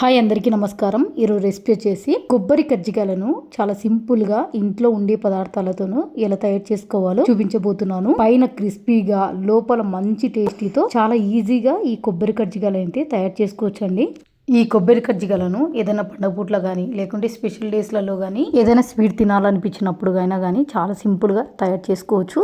Hi అందరికీ నమస్కారం. ఈరోజు రెసిపీ వచ్చేసి కొబ్బరి కజ్జికాయలను చాలా సింపుల్గా ఇంట్లో ఉండే పదార్థాలతోనూ ఎలా తయారు చేసుకోవాలో చూపించబోతున్నాను. పైన క్రిస్పీగా లోపల మంచి టేస్టీతో చాలా ఈజీగా ఈ కొబ్బరి కజ్జికాయలు అయితే తయారు చేసుకోవచ్చండి. ఈ కొబ్బరి కజ్జికాయలను ఏదైనా పండగ పూట్లో కానీ లేకుంటే స్పెషల్ డేస్లలో కానీ ఏదైనా స్వీట్ తినాలనిపించినప్పుడు అయినా కానీ చాలా సింపుల్గా తయారు చేసుకోవచ్చు.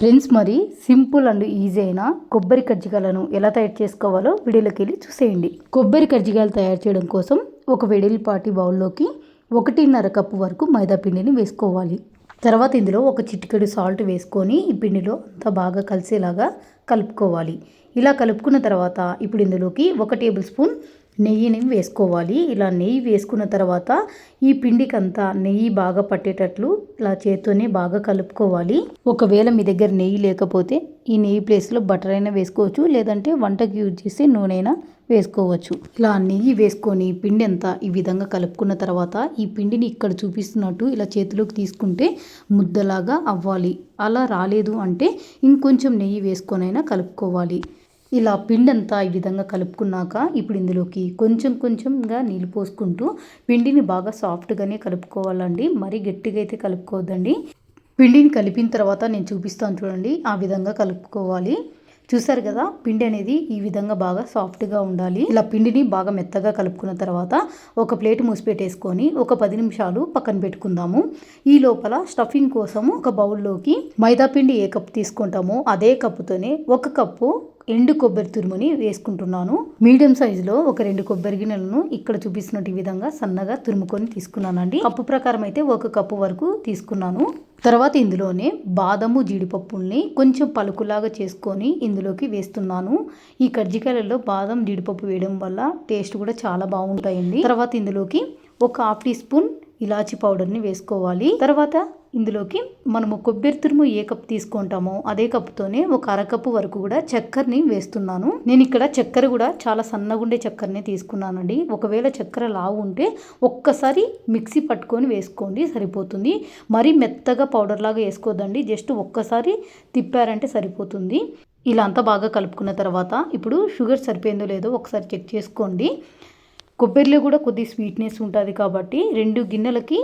ఫ్రెండ్స్ మరి సింపుల్ అండ్ ఈజీ అయిన కొబ్బరి కజ్జికాయలను ఎలా తయారు చేసుకోవాలో వీడియోలోకి వెళ్ళి చూసేయండి. కొబ్బరి కజ్జికాయలు తయారు చేయడం కోసం ఒక వెడల్పాటి బౌల్లోకి ఒకటిన్నర కప్పు వరకు మైదా పిండిని వేసుకోవాలి. తర్వాత ఇందులో ఒక చిటికెడు సాల్ట్ వేసుకొని ఈ పిండిలో అంతా బాగా కలిసేలాగా కలుపుకోవాలి. ఇలా కలుపుకున్న తర్వాత ఇప్పుడు ఇందులోకి ఒక టేబుల్ స్పూన్ నెయ్యిని వేసుకోవాలి. ఇలా నెయ్యి వేసుకున్న తర్వాత ఈ పిండికంతా నెయ్యి బాగా పట్టేటట్లు ఇలా చేత్తోనే బాగా కలుపుకోవాలి. ఒకవేళ మీ దగ్గర నెయ్యి లేకపోతే ఈ నెయ్యి ప్లేస్లో బటర్ అయినా వేసుకోవచ్చు. లేదంటే వంటకి యూజ్ చేసే నూనె అయినా వేసుకోవచ్చు. ఇలా నెయ్యి వేసుకొని పిండి అంతా ఈ విధంగా కలుపుకున్న తర్వాత ఈ పిండిని ఇక్కడ చూపిస్తున్నట్టు ఇలా చేతిలోకి తీసుకుంటే ముద్దలాగా అవ్వాలి. అలా రాలేదు అంటే ఇంకొంచెం నెయ్యి వేసుకొనైనా కలుపుకోవాలి. ఇలా పిండి అంతా ఈ విధంగా కలుపుకున్నాక ఇప్పుడు ఇందులోకి కొంచెం కొంచెంగా నీళ్ళు పోసుకుంటూ పిండిని బాగా సాఫ్ట్గానే కలుపుకోవాలండి. మరీ గట్టిగా అయితే కలుపుకోవద్దండి. పిండిని కలిపిన తర్వాత నేను చూపిస్తాను చూడండి. ఆ విధంగా కలుపుకోవాలి. చూసారు కదా పిండి అనేది ఈ విధంగా బాగా సాఫ్ట్గా ఉండాలి. ఇలా పిండిని బాగా మెత్తగా కలుపుకున్న తర్వాత ఒక ప్లేట్ మూసిపెట్టేసుకొని ఒక పది నిమిషాలు పక్కన పెట్టుకుందాము. ఈ లోపల స్టఫింగ్ కోసము ఒక బౌల్లోకి మైదా పిండి ఏ కప్పు తీసుకుంటామో అదే కప్పుతోనే ఒక కప్పు ఎండు కొబ్బరి తురుముని వేసుకుంటున్నాను. మీడియం సైజులో ఒక రెండు కొబ్బరి గిన్నెలను ఇక్కడ చూపిస్తున్నట్టు విధంగా సన్నగా తురుముకొని తీసుకున్నానండి. కప్పు ప్రకారం అయితే ఒక కప్పు వరకు తీసుకున్నాను. తర్వాత ఇందులోనే బాదము జీడిపప్పుల్ని కొంచెం పలుకులాగా చేసుకొని ఇందులోకి వేస్తున్నాను. ఈ కజ్జికాయలలో బాదం జీడిపప్పు వేయడం వల్ల టేస్ట్ కూడా చాలా బాగుంటాయండి. తర్వాత ఇందులోకి ఒక హాఫ్ టీ స్పూన్ ఇలాచి పౌడర్ని వేసుకోవాలి. తర్వాత ఇందులోకి మనము కొబ్బరి తురుము ఏ కప్ తీసుకుంటామో అదే కప్పుతోనే ఒక అరకప్పు వరకు కూడా చక్కెరని వేస్తున్నాను. నేను ఇక్కడ చక్కెర కూడా చాలా సన్నగుండే చక్కెరనే తీసుకున్నానండి. ఒకవేళ చక్కెర లావు ఉంటే ఒక్కసారి మిక్సీ పట్టుకొని వేసుకోండి సరిపోతుంది. మరీ మెత్తగా పౌడర్ లాగా వేసుకోవద్దండి జస్ట్ ఒక్కసారి తిప్పారంటే సరిపోతుంది. ఇలా అంతా బాగా కలుపుకున్న తర్వాత ఇప్పుడు షుగర్ సరిపోయిందో లేదో ఒకసారి చెక్ చేసుకోండి. కొబ్బరిలో కూడా కొద్ది స్వీట్నెస్ ఉంటుంది కాబట్టి రెండు గిన్నెలకి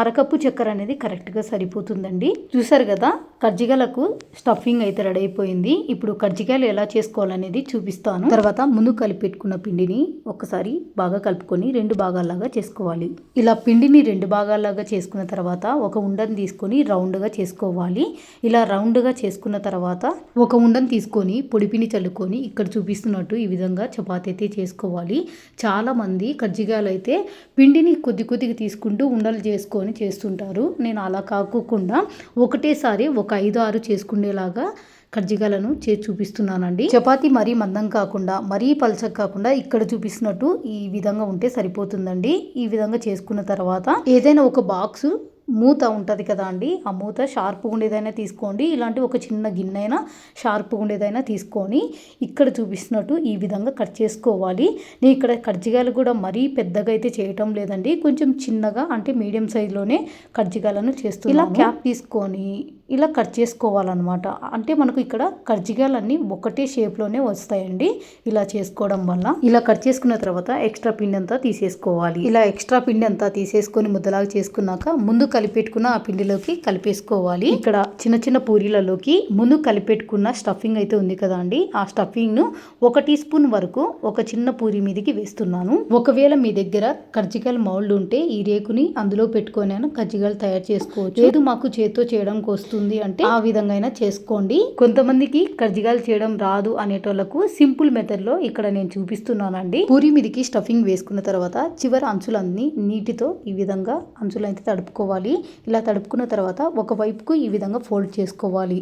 అరకప్పు చక్కెర అనేది కరెక్ట్గా సరిపోతుందండి. చూసారు కదా కజ్జికాయలకు స్టఫింగ్ అయితే రెడీ అయిపోయింది. ఇప్పుడు కర్జికాయలు ఎలా చేసుకోవాలనేది చూపిస్తాను. తర్వాత ముందు కలిపి పెట్టుకున్న పిండిని ఒకసారి బాగా కలుపుకొని రెండు భాగాల్లాగా చేసుకోవాలి. ఇలా పిండిని రెండు భాగాల్లాగా చేసుకున్న తర్వాత ఒక ఉండని తీసుకొని రౌండ్గా చేసుకోవాలి. ఇలా రౌండ్గా చేసుకున్న తర్వాత ఒక ఉండని తీసుకొని పొడిపిని చల్లుకొని ఇక్కడ చూపిస్తున్నట్టు ఈ విధంగా చపాతి అయితే చేసుకోవాలి. చాలామంది కర్జికాయలు అయితే పిండిని కొద్ది కొద్దిగా తీసుకుంటూ ఉండలు చేసుకొని చేసుకొని చేస్తుంటారు. నేను అలా కాకోకుండా ఒకటేసారి ఒక ఐదు ఆరు చేసుకునేలాగా కజ్జిగలను చే చూపిస్తున్నానండి. చపాతి మరీ మందం కాకుండా మరీ పలచక కాకుండా ఇక్కడ చూపిస్తున్నట్టు ఈ విధంగా ఉంటే సరిపోతుందండి. ఈ విధంగా చేసుకున్న తర్వాత ఏదైనా ఒక బాక్స్ మూత ఉంటుంది కదా అండి. ఆ మూత షార్ప్గా ఉండేదైనా తీసుకోండి. ఇలాంటి ఒక చిన్న గిన్నె అయినా షార్ప్గా ఉండేదైనా తీసుకొని ఇక్కడ చూపిస్తున్నట్టు ఈ విధంగా కట్ చేసుకోవాలి. నేను ఇక్కడ కర్జికాయలు కూడా మరీ పెద్దగా అయితే చేయటం లేదండి. కొంచెం చిన్నగా అంటే మీడియం సైజులోనే కర్జికాయలను చేస్తున్నాను. ఇలా క్యాప్ తీసుకొని ఇలా కట్ చేసుకోవాలన్నమాట. అంటే మనకు ఇక్కడ కర్జికాయలన్నీ ఒకటే షేప్లోనే వస్తాయండి. ఇలా చేసుకోవడం వల్ల. ఇలా కట్ చేసుకున్న తర్వాత ఎక్స్ట్రా పిండి అంతా తీసేసుకోవాలి. ఇలా ఎక్స్ట్రా పిండి అంతా తీసేసుకొని ముద్దలాగా చేసుకున్నాక ముందు కలిపెట్టుకున్న ఆ పిండిలోకి కలిపేసుకోవాలి. ఇక్కడ చిన్న చిన్న పూరీలలోకి ముందు కలిపెట్టుకున్న స్టఫింగ్ అయితే ఉంది కదా అండి ఆ స్టఫింగ్ను ఒక టీ స్పూన్ వరకు ఒక చిన్న పూరి మీదకి వేస్తున్నాను. ఒకవేళ మీ దగ్గర కర్జికాయల మౌల్డ్ ఉంటే ఈ రేకుని అందులో పెట్టుకొని కజ్జికాయలు తయారు చేసుకోవచ్చు. లేదు మాకు చేత్తో చేయడం కోసం వస్తుంది అంటే ఆ విధంగా అయినా చేసుకోండి. కొంతమందికి కర్జికాయలు చేయడం రాదు అనేటోళ్ళకు సింపుల్ మెథడ్లో ఇక్కడ నేను చూపిస్తున్నానండి. పూరి మీదకి స్టఫింగ్ వేసుకున్న తర్వాత చివరి అంచులన్నీ నీటితో ఈ విధంగా అంచులైతే తడుపుకోవాలి. ఇలా తడుపుకున్న తర్వాత ఒక వైపుకు ఈ విధంగా ఫోల్డ్ చేసుకోవాలి.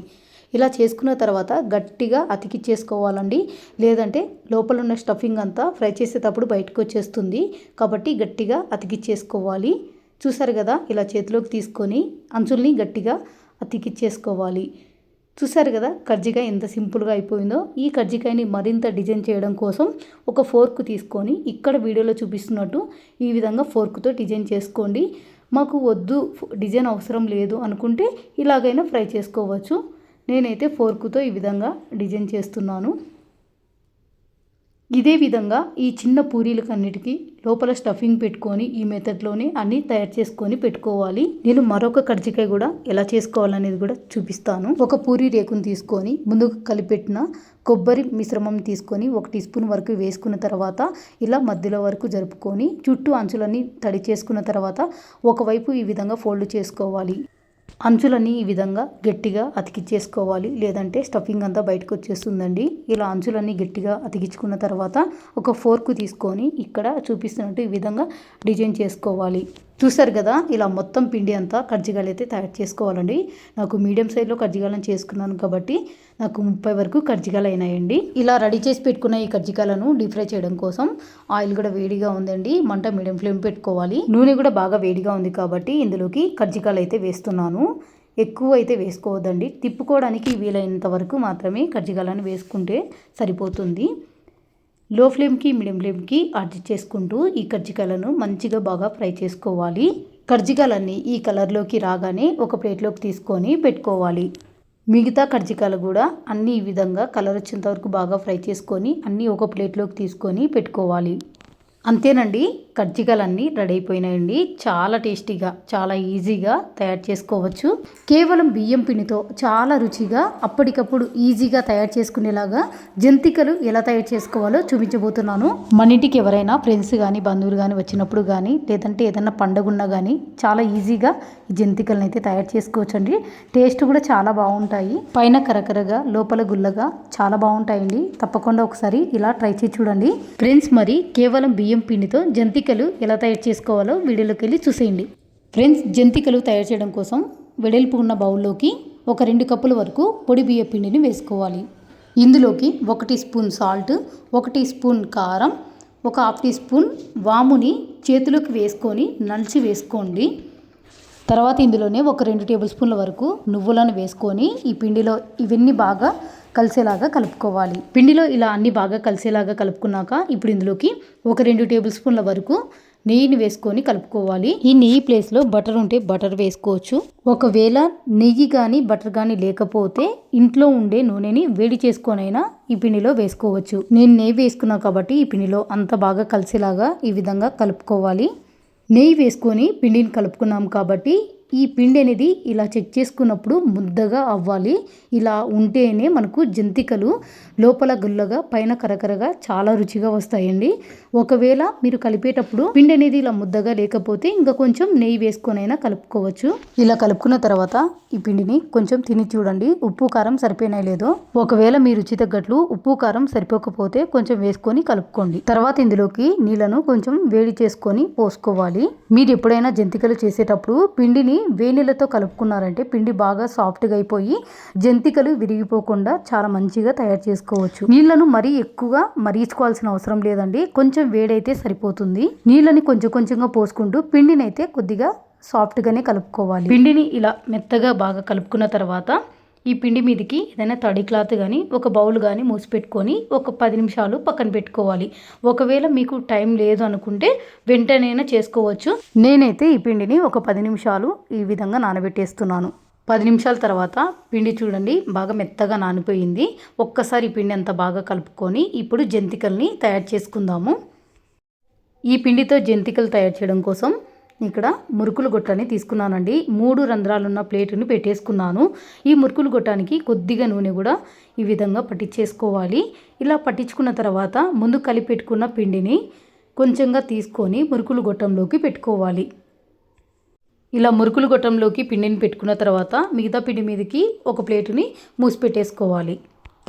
ఇలా చేసుకున్న తర్వాత గట్టిగా అతికిచ్చేసుకోవాలండి లేదంటే లోపల ఉన్న స్టఫింగ్ అంతా ఫ్రై చేసేటప్పుడు బయటకు వచ్చేస్తుంది కాబట్టి గట్టిగా అతికిచ్చేసుకోవాలి చూసారు కదా ఇలా చేతిలోకి తీసుకొని అంచుల్ని గట్టిగా అతికిచ్చేసుకోవాలి చూసారు కదా కజ్జికాయ ఎంత సింపుల్గా అయిపోయిందో? ఈ కజ్జికాయని మరింత డిజైన్ చేయడం కోసం ఒక ఫోర్క్ తీసుకొని ఇక్కడ వీడియోలో చూపిస్తున్నట్టు ఈ విధంగా ఫోర్క్తో డిజైన్ చేసుకోండి. మాకు వద్దు డిజైన్ అవసరం లేదు అనుకుంటే ఇలాగైనా ఫ్రై చేసుకోవచ్చు. నేనైతే ఫోర్కుతో ఈ విధంగా డిజైన్ చేస్తున్నాను. ఇదే విధంగా ఈ చిన్న పూరీలకన్నిటికీ లోపల స్టఫింగ్ పెట్టుకొని ఈ మెథడ్లోనే అన్నీ తయారు చేసుకొని పెట్టుకోవాలి. నేను మరొక కర్జికాయ కూడా ఎలా చేసుకోవాలనేది కూడా చూపిస్తాను. ఒక పూరి రేకును తీసుకొని ముందుకు కలిపెట్టిన కొబ్బరి మిశ్రమం తీసుకొని ఒక టీ స్పూన్ వరకు వేసుకున్న తర్వాత ఇలా మధ్యలో వరకు జరుపుకొని చుట్టూ అంచులన్నీ తడి చేసుకున్న తర్వాత ఒకవైపు ఈ విధంగా ఫోల్డ్ చేసుకోవాలి. అంచులన్నీ ఈ విధంగా గట్టిగా అతికిచ్చేసుకోవాలి. లేదంటే స్టఫింగ్ అంతా బయటకు వచ్చేస్తుందండి. ఇలా అంచులన్నీ గట్టిగా అతికించుకున్న తర్వాత ఒక ఫోర్క్ తీసుకొని ఇక్కడ చూపిస్తున్నట్టు ఈ విధంగా డిజైన్ చేసుకోవాలి. చూసారు కదా ఇలా మొత్తం పిండి అంతా కజ్జిగాలు అయితే తయారు చేసుకోవాలండి. నాకు మీడియం సైజులో కజ్జిగాలను చేసుకున్నాను కాబట్టి నాకు ముప్పై వరకు కజ్జిగాలు అయినాయండి. ఇలా రెడీ చేసి పెట్టుకున్న ఈ కజ్జికాయలను డీప్ ఫ్రై చేయడం కోసం ఆయిల్ కూడా వేడిగా ఉందండి. మంట మీడియం ఫ్లేమ్ పెట్టుకోవాలి. నూనె కూడా బాగా వేడిగా ఉంది కాబట్టి ఇందులోకి కజ్జికాయలు అయితే వేస్తున్నాను. ఎక్కువ అయితే వేసుకోవద్దండి. తిప్పుకోవడానికి వీలైనంత వరకు మాత్రమే కజ్జికాయలను వేసుకుంటే సరిపోతుంది. లో ఫ్లేమ్కి మీడియం ఫ్లేమ్కి అడ్జస్ట్ చేసుకుంటూ ఈ కజ్జికాయలను మంచిగా బాగా ఫ్రై చేసుకోవాలి. కర్జికాయలన్నీ ఈ కలర్లోకి రాగానే ఒక ప్లేట్లోకి తీసుకొని పెట్టుకోవాలి. మిగతా కర్జికాయలు కూడా అన్నీ ఈ విధంగా కలర్ వచ్చేంత వరకు బాగా ఫ్రై చేసుకొని అన్నీ ఒక ప్లేట్లోకి తీసుకొని పెట్టుకోవాలి. అంతేనండి కజ్జికాయలన్నీ రెడీ అయిపోయినాయండి. చాలా టేస్టీగా చాలా ఈజీగా తయారు చేసుకోవచ్చు. కేవలం బియ్యం పిండితో చాలా రుచిగా అప్పటికప్పుడు ఈజీగా తయారు చేసుకునేలాగా జంతికలు ఎలా తయారు చేసుకోవాలో చూపించబోతున్నాను. మన ఇంటికి ఎవరైనా ఫ్రెండ్స్ కానీ బంధువులు కానీ వచ్చినప్పుడు కానీ లేదంటే ఏదైనా పండుగ ఉన్నా కానీ చాలా ఈజీగా ఈ జంతికలను అయితే తయారు చేసుకోవచ్చు అండి టేస్ట్ కూడా చాలా బాగుంటాయి. పైన కరకరగా లోపల గుల్లగా చాలా బాగుంటాయండి. తప్పకుండా ఒకసారి ఇలా ట్రై చేసి చూడండి. ఫ్రెండ్స్ మరి కేవలం బియ్యం పిండితో జంతికలు ఎలా తయారు చేసుకోవాలో వీడియోలోకి వెళ్ళి చూసేయండి. ఫ్రెండ్స్ జంతికలు తయారు చేయడం కోసం వెడల్పు ఉన్న బౌల్లోకి ఒక రెండు కప్పుల వరకు పొడి బియ్య పిండిని వేసుకోవాలి. ఇందులోకి ఒక టీ స్పూన్ సాల్ట్ ఒక టీ స్పూన్ కారం ఒక హాఫ్ టీ స్పూన్ వాముని చేతిలోకి వేసుకొని నలిచి వేసుకోండి. తర్వాత ఇందులోనే ఒక రెండు టేబుల్ స్పూన్ల వరకు నువ్వులను వేసుకొని ఈ పిండిలో ఇవన్నీ బాగా కలిసేలాగా కలుపుకోవాలి. పిండిలో ఇలా అన్ని బాగా కలిసేలాగా కలుపుకున్నాక ఇప్పుడు ఇందులోకి ఒక రెండు టేబుల్ స్పూన్ల వరకు నెయ్యిని వేసుకొని కలుపుకోవాలి. ఈ నెయ్యి ప్లేస్లో బటర్ ఉంటే బటర్ వేసుకోవచ్చు. ఒకవేళ నెయ్యి కానీ బటర్ కానీ లేకపోతే ఇంట్లో ఉండే నూనెని వేడి చేసుకొనైనా ఈ పిండిలో వేసుకోవచ్చు. నేను నెయ్యి వేసుకున్నా కాబట్టి ఈ పిండిలో అంత బాగా కలిసేలాగా ఈ విధంగా కలుపుకోవాలి. నెయ్యి వేసుకొని పిండిని కలుపుకున్నాం కాబట్టి ఈ పిండి అనేది ఇలా చెక్ చేసుకున్నప్పుడు ముద్దగా అవ్వాలి. ఇలా ఉంటేనే మనకు జంతికలు లోపల గుల్లగా పైన కరకరగా చాలా రుచిగా వస్తాయండి. ఒకవేళ మీరు కలిపేటప్పుడు పిండి అనేది ఇలా ముద్దగా లేకపోతే ఇంకా కొంచెం నెయ్యి వేసుకొనైనా కలుపుకోవచ్చు. ఇలా కలుపుకున్న తర్వాత ఈ పిండిని కొంచెం తిని చూడండి. ఉప్పు కారం సరిపోయినా లేదో. ఒకవేళ మీ రుచి తగ్గట్లు ఉప్పు కారం సరిపోకపోతే కొంచెం వేసుకొని కలుపుకోండి. తర్వాత ఇందులోకి నీళ్ళను కొంచెం వేడి చేసుకొని పోసుకోవాలి. మీరు ఎప్పుడైనా జంతికలు చేసేటప్పుడు పిండిని వేనెలతో కలుపుకున్నారంటే పిండి బాగా సాఫ్ట్గా అయిపోయి జంతికలు విరిగిపోకుండా చాలా మంచిగా తయారు చేసుకోవచ్చు. నీళ్ళను మరీ ఎక్కువగా మరీచుకోవాల్సిన అవసరం లేదండి. కొంచెం వేడైతే సరిపోతుంది. నీళ్ళని కొంచెం కొంచెంగా పోసుకుంటూ పిండిని అయితే కొద్దిగా సాఫ్ట్గానే కలుపుకోవాలి. పిండిని ఇలా మెత్తగా బాగా కలుపుకున్న తర్వాత ఈ పిండి మీదకి ఏదైనా తడి క్లాత్ కానీ ఒక బౌల్ కానీ మూసిపెట్టుకొని ఒక పది నిమిషాలు పక్కన పెట్టుకోవాలి. ఒకవేళ మీకు టైం లేదు అనుకుంటే వెంటనైనా చేసుకోవచ్చు. నేనైతే ఈ పిండిని ఒక పది నిమిషాలు ఈ విధంగా నానబెట్టేస్తున్నాను. పది నిమిషాల తర్వాత పిండి చూడండి బాగా మెత్తగా నానిపోయింది. ఒక్కసారి ఈ పిండి అంతా బాగా కలుపుకొని ఇప్పుడు జంతికల్ని తయారు చేసుకుందాము. ఈ పిండితో జంతికలు తయారు చేయడం కోసం ఇక్కడ మురుకులు గొట్టని తీసుకున్నానండి. మూడు రంధ్రాలున్న ప్లేటుని పెట్టేసుకున్నాను. ఈ మురుకులు గొట్టానికి కొద్దిగా నూనె కూడా ఈ విధంగా పట్టించేసుకోవాలి. ఇలా పట్టించుకున్న తర్వాత ముందు కలిపెట్టుకున్న పిండిని కొంచెంగా తీసుకొని మురుకులు గొట్టంలోకి పెట్టుకోవాలి. ఇలా మురుకులు గొట్టంలోకి పిండిని పెట్టుకున్న తర్వాత మిగతా పిండి మీదకి ఒక ప్లేటుని మూసి పెట్టేసుకోవాలి.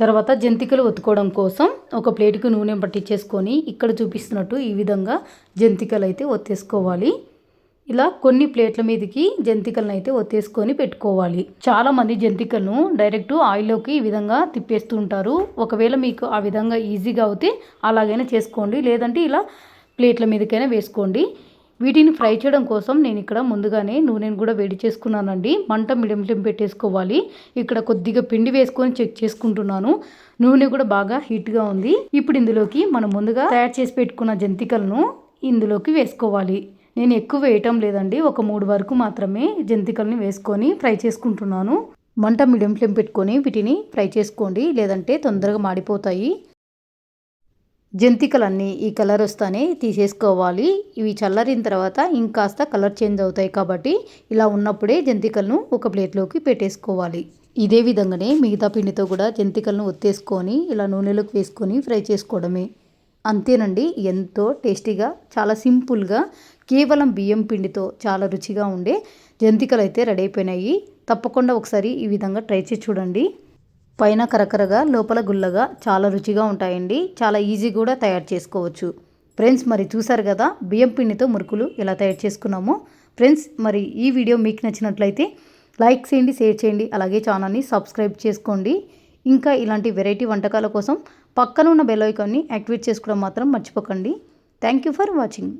తర్వాత జంతికలు ఒత్తుకోవడం కోసం ఒక ప్లేటుకు నూనె పట్టించేసుకొని ఇక్కడ చూపిస్తున్నట్టు ఈ విధంగా జంతికలు అయితే ఒత్తేసుకోవాలి. ఇలా కొన్ని ప్లేట్ల మీదకి జంతికలను అయితే ఒత్తేసుకొని పెట్టుకోవాలి. చాలా మంది జంతికలను డైరెక్ట్ ఆయిల్లోకి ఈ విధంగా తిప్పేస్తూ ఉంటారు. ఒకవేళ మీకు ఆ విధంగా ఈజీగా అవుతే అలాగైనా చేసుకోండి. లేదంటే ఇలా ప్లేట్ల మీదకైనా వేసుకోండి. వీటిని ఫ్రై చేయడం కోసం నేను ఇక్కడ ముందుగానే నూనెను కూడా వేడి చేసుకున్నానండి. మంట మీడియం ఫ్లేమ్ పెట్టేసుకోవాలి. ఇక్కడ కొద్దిగా పిండి వేసుకొని చెక్ చేసుకుంటున్నాను. నూనె కూడా బాగా హీట్గా ఉంది. ఇప్పుడు ఇందులోకి మనం ముందుగా తయారు చేసి పెట్టుకున్న జంతికలను ఇందులోకి వేసుకోవాలి. నేను ఎక్కువ వేయటం లేదండి. ఒక మూడు వరకు మాత్రమే జంతికల్ని వేసుకొని ఫ్రై చేసుకుంటున్నాను. మంట మీడియం ఫ్లేమ్ పెట్టుకొని వీటిని ఫ్రై చేసుకోండి. లేదంటే తొందరగా మాడిపోతాయి. జంతికలన్నీ ఈ కలర్ వస్తానే తీసేసుకోవాలి. ఇవి చల్లరిన తర్వాత ఇంకాస్త కలర్ చేంజ్ అవుతాయి కాబట్టి ఇలా ఉన్నప్పుడే జంతికలను ఒక ప్లేట్లోకి పెట్టేసుకోవాలి. ఇదే విధంగానే మిగతా పిండితో కూడా జంతికలను ఒత్తేసుకొని ఇలా నూనెలోకి వేసుకొని ఫ్రై చేసుకోవడమే. అంతేనండి. ఎంతో టేస్టీగా చాలా సింపుల్గా కేవలం బియ్యం పిండితో చాలా రుచిగా ఉండే జంతికలు అయితే రెడీ అయిపోయినాయి. తప్పకుండా ఒకసారి ఈ విధంగా ట్రై చేసి చూడండి. పైన కరకరగా లోపల గుల్లగా చాలా రుచిగా ఉంటాయండి. చాలా ఈజీ కూడా తయారు చేసుకోవచ్చు. ఫ్రెండ్స్ మరి చూసారు కదా బియ్యం పిండితో మురుకులు ఎలా తయారు చేసుకున్నామో. ఫ్రెండ్స్ మరి ఈ వీడియో మీకు నచ్చినట్లయితే లైక్ చేయండి షేర్ చేయండి. అలాగే ఛానల్ని సబ్స్క్రైబ్ చేసుకోండి. ఇంకా ఇలాంటి వెరైటీ వంటకాల కోసం పక్కన ఉన్న బెల్ ఐకాన్ని యాక్టివేట్ చేసుకోవడం మాత్రం మర్చిపోకండి. Thank you for watching